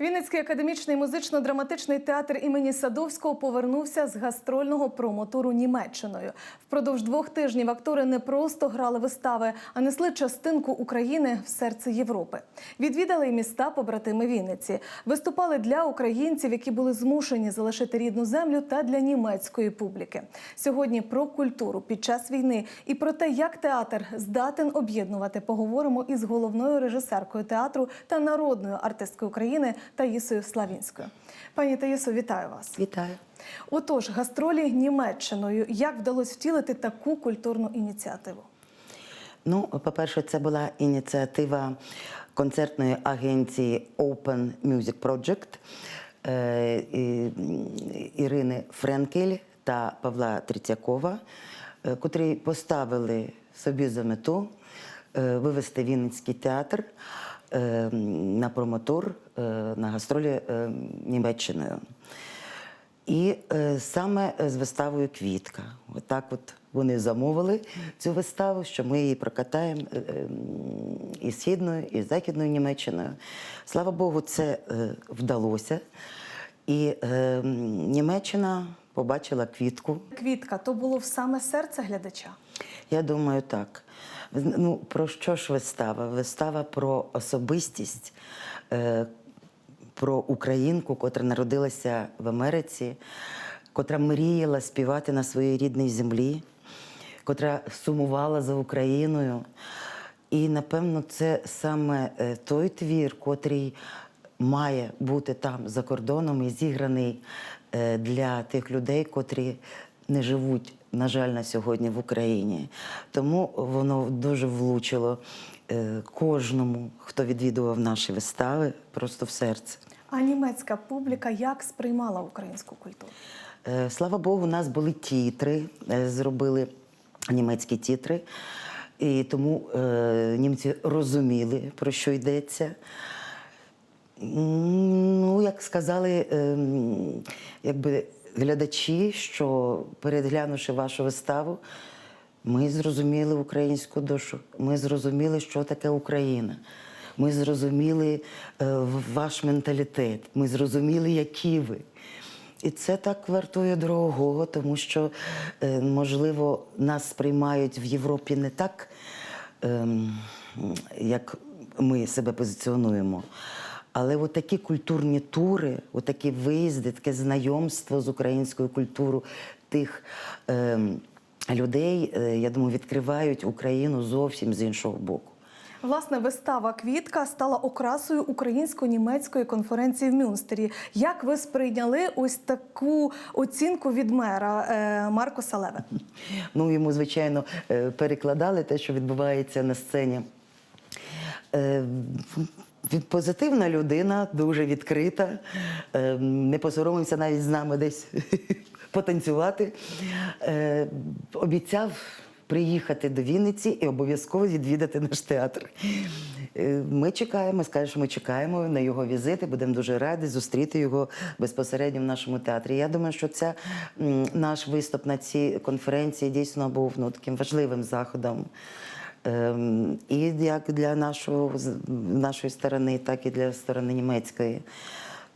Вінницький академічний музично-драматичний театр імені Садовського повернувся з гастрольного промотуру Німеччиною. Впродовж двох тижнів актори не просто грали вистави, а несли частинку України в серце Європи. Відвідали й міста побратими Вінниці. Виступали для українців, які були змушені залишити рідну землю, та для німецької публіки. Сьогодні про культуру під час війни і про те, як театр здатен об'єднувати, поговоримо із головною режисеркою театру та народною артисткою України Таїсою Славінською. Пані Таїсо, вітаю вас. Вітаю. Отож, гастролі Німеччиною. Як вдалося втілити таку культурну ініціативу? Ну, по-перше, це була ініціатива концертної агенції Open Music Project е, Ірини Френкель та Павла Трицякова, е, котрі поставили собі за мету е, вивести Вінницький театр на промотур е, на гастролі е, Німеччиною. І е, саме з виставою Квітка. Отак от вони замовили цю виставу, що ми її прокатаємо і східною, і західною Німеччиною. Слава Богу, це вдалося. І е, Німеччина побачила квітку. Квітка то було в саме серце глядача. Я думаю, так. Ну, про що ж вистава? Вистава про особистість, е, про українку, котра народилася в Америці, котра мріяла співати на своїй рідній землі, котра сумувала за Україною. І, напевно, це саме е, той твір, котрий має бути там за кордоном і зіграний для тих людей, котрі не живуть, на жаль, на сьогодні в Україні. Тому воно дуже влучило е, кожному, хто відвідував наші вистави, просто в серце. А німецька публіка як сприймала українську культуру? Е, Слава Богу, у нас були тітри, е, зробили німецькі тітри, і тому е, німці розуміли, про що йдеться. Ну, як сказали ем, якби глядачі, що переглянувши вашу виставу, ми зрозуміли українську душу. Ми зрозуміли, що таке Україна. Ми зрозуміли е, ваш менталітет. Ми зрозуміли, які ви. І це так вартує дорогого, тому що, е, можливо, нас сприймають в Європі не так, ем, як ми себе позиціонуємо. Але от такі культурні тури, от такі виїзди, таке знайомство з українською культурою тих ем, людей, е, я думаю, відкривають Україну зовсім з іншого боку. Власне, вистава Квітка стала окрасою українсько-німецької конференції в Мюнстері. Як ви сприйняли ось таку оцінку від мера е, Маркоса Леве? Ну, йому, звичайно, е, перекладали те, що відбувається на сцені. Е, Позитивна людина, дуже відкрита, е, не посоромився навіть з нами десь потанцювати. Е, Обіцяв приїхати до Вінниці і обов'язково відвідати наш театр. Е, Ми чекаємо, скаже, що ми чекаємо на його візити. Будемо дуже раді зустріти його безпосередньо в нашому театрі. Я думаю, що це наш виступ на цій конференції дійсно був ну, таким важливим заходом. Ем, І як для нашого, нашої сторони, так і для сторони німецької.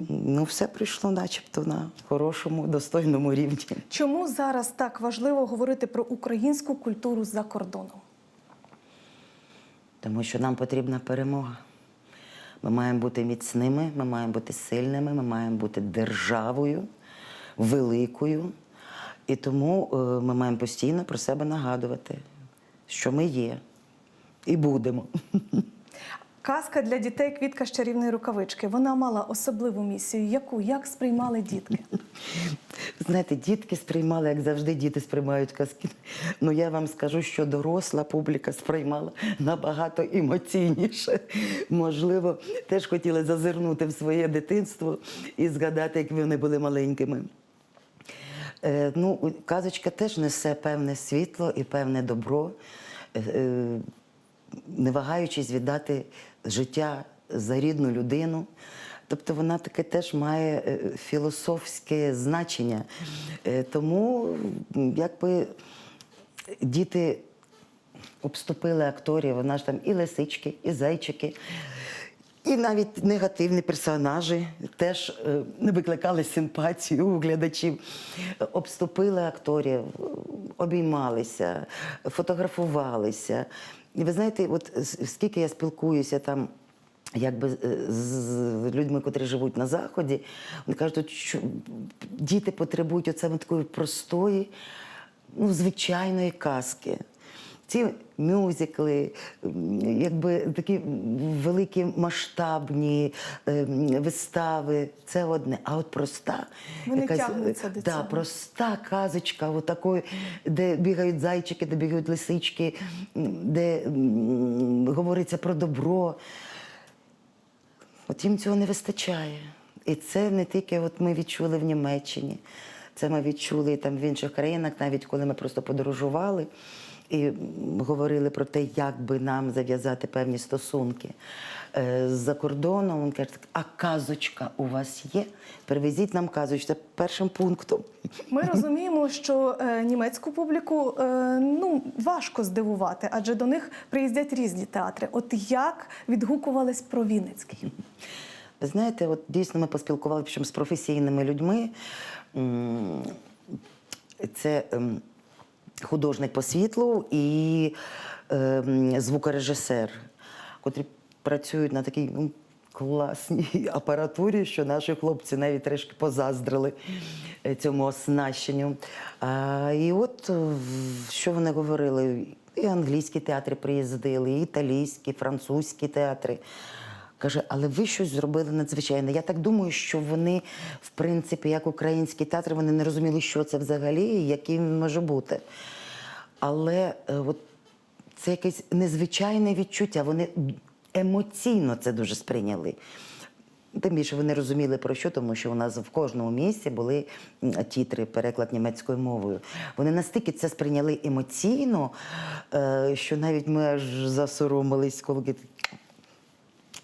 Ну, все прийшло начебто на хорошому, достойному рівні. Чому зараз так важливо говорити про українську культуру за кордоном? Тому що нам потрібна перемога. Ми маємо бути міцними, ми маємо бути сильними, ми маємо бути державою великою. І тому е, ми маємо постійно про себе нагадувати, що ми є і будемо. Казка для дітей Квітка з чарівної рукавички. Вона мала особливу місію. Яку? Як сприймали дітки? Знаєте, дітки сприймали, як завжди, діти сприймають казки. Ну я вам скажу, що доросла публіка сприймала набагато емоційніше. Можливо, теж хотіли зазирнути в своє дитинство і згадати, як вони були маленькими. Е, ну, казочка теж несе певне світло і певне добро, е, е, не вагаючись віддати життя за рідну людину. Тобто вона таке теж має е, філософське значення. Е, Тому якби діти обступили акторів, вона ж там і лисички, і зайчики. І навіть негативні персонажі теж е, не викликали симпатію у глядачів. Обступили акторів, обіймалися, фотографувалися. І ви знаєте, от скільки я спілкуюся там. Якби е, з людьми, котрі живуть на заході, вони кажуть, що діти потребують оце такої простої, ну, звичайної казки. Ці мюзикли, якби такі великі масштабні е, вистави, це одне. А от проста Вони якась, тягнуться до да, цього. проста казочка, отакої, де бігають зайчики, де бігають лисички, де говориться про добро. От їм цього не вистачає. І це не тільки от ми відчули в Німеччині, це ми відчули там в інших країнах, навіть коли ми просто подорожували і говорили про те, як би нам зав'язати певні стосунки е, з-за кордоном. Він каже, а казочка у вас є? Привезіть нам казочку. Це першим пунктом. Ми розуміємо, що е, німецьку публіку е, ну важко здивувати, адже до них приїздять різні театри. От як відгукувались про Вінницький? Ви знаєте, от дійсно ми поспілкувалися з професійними людьми. Це ем, художник по світлу і ем, звукорежисер, котрі працюють на такій ну, класній апаратурі, що наші хлопці навіть трішки позаздрили е, цьому оснащенню. І от е, що вони говорили? І англійські театри приїздили, і італійські, французькі театри. Каже, але ви щось зробили надзвичайне. Я так думаю, що вони, в принципі, як український театр, вони не розуміли, що це взагалі і яким може бути. Але е, от це якесь незвичайне відчуття. Вони емоційно це дуже сприйняли. Тим більше вони розуміли про що, тому що у нас в кожному місці були тітри, переклад німецькою мовою. Вони настільки це сприйняли емоційно, е, що навіть ми аж засоромились, коли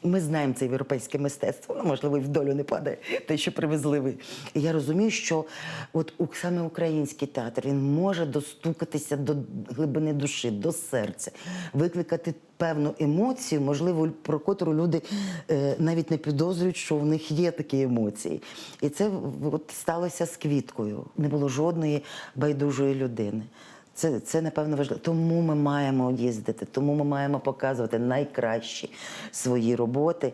ми знаємо це європейське мистецтво, ну, можливо, і в долю не падає те, що привезли ви. І я розумію, що от саме український театр він може достукатися до глибини душі, до серця, викликати певну емоцію, можливо, про котру люди е, навіть не підозрюють, що в них є такі емоції. І це от сталося з квіткою. Не було жодної байдужої людини. Це, це напевно важливо. Тому ми маємо їздити, тому ми маємо показувати найкращі свої роботи.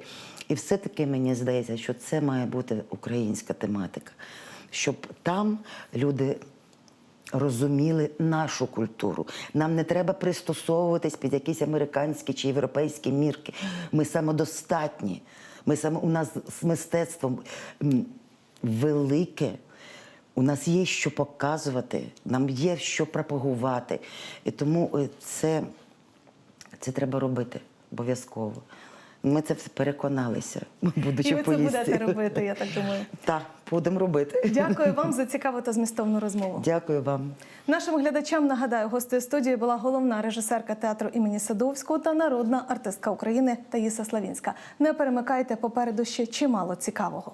І все-таки мені здається, що це має бути українська тематика, щоб там люди розуміли нашу культуру. Нам не треба пристосовуватись під якісь американські чи європейські мірки. Ми самодостатні. Ми саме, у нас з мистецтвом велике. У нас є що показувати, нам є що пропагувати. І тому е, це, це треба робити обов'язково. Ми це все переконалися, будучи І ви в це будете робити, я так думаю. Так, будемо робити. Дякую вам за цікаву та змістовну розмову. Дякую вам. Нашим глядачам нагадаю, гостею студії була головна режисерка театру імені Садовського та народна артистка України Таїса Славінська. Не перемикайте попереду ще чимало цікавого.